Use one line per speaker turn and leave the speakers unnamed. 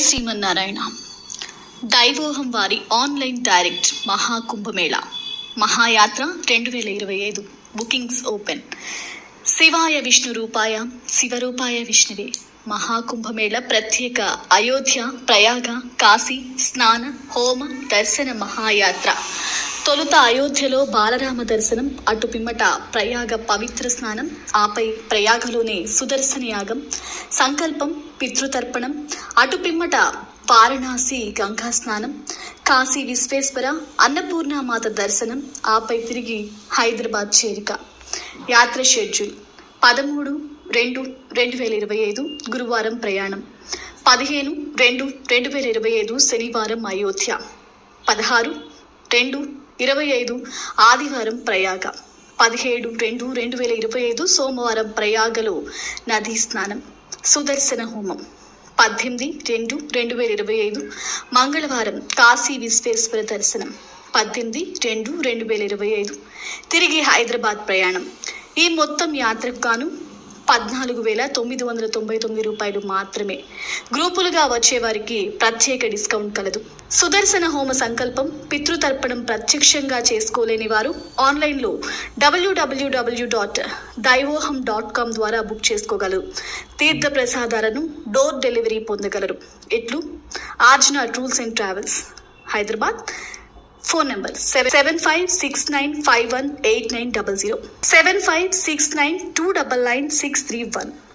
శ్రీమన్నారాయణ. దైవోహం వారి online direct Maha Kumbh Mela. మహాయాత్ర రెండు వేల ఇరవై ఐదు. Bookings open. శివాయ విష్ణు రూపాయ శివరూపాయ విష్ణువే. మహాకుంభమేళ ప్రత్యేక అయోధ్య ప్రయాగ కాశీ స్నాన హోమ దర్శన మహాయాత్ర. తొలుత అయోధ్యలో బాలరామ దర్శనం అటు పిమ్మట ప్రయాగ పవిత్ర స్నానం ఆపై ప్రయాగలోనే సుదర్శన యాగం సంకల్పం పితృతర్పణం. అటు పిమ్మట వారణాసి గంగా స్నానం కాశీ విశ్వేశ్వర అన్నపూర్ణమాత దర్శనం. ఆపై తిరిగి హైదరాబాద్ చేరిక. యాత్ర షెడ్యూల్. పదమూడు రెండు రెండు వేల ఇరవై ఐదు గురువారం ప్రయాణం. పదిహేను రెండు రెండు వేల ఇరవై ఐదు శనివారం అయోధ్య. పదహారు రెండు ఇరవై ఐదు ఆదివారం ప్రయాగ. పదిహేడు రెండు రెండు వేల ఇరవై ఐదు సోమవారం ప్రయాగలో నదీ స్నానం. సుదర్శన హోమం. పద్దెనిమిది రెండు రెండు వేల ఇరవై ఐదు మంగళవారం కాశీ విశ్వేశ్వర దర్శనం. పద్దెనిమిది రెండు రెండు వేల ఇరవై ఐదు తిరిగి హైదరాబాద్ ప్రయాణం. ఈ మొత్తం యాత్రకు గాను పద్నాలుగు వేల తొమ్మిది వందల తొంభై తొమ్మిది రూపాయలు మాత్రమే. గ్రూపులుగా వచ్చే వారికి ప్రత్యేక డిస్కౌంట్ కలదు. సుదర్శన హోమ సంకల్పం పితృతర్పణం ప్రత్యక్షంగా చేసుకోలేని వారు ఆన్లైన్లో WWW dot Daivoham dot com ద్వారా బుక్ చేసుకోగలరు. తీర్థ ప్రసాదాలను డోర్ డెలివరీ పొందగలరు. ఇట్లు Arjana tours and travels Hyderabad. Phone number seven seven five six nine five one eight nine double zero seven five six nine two double nine six three one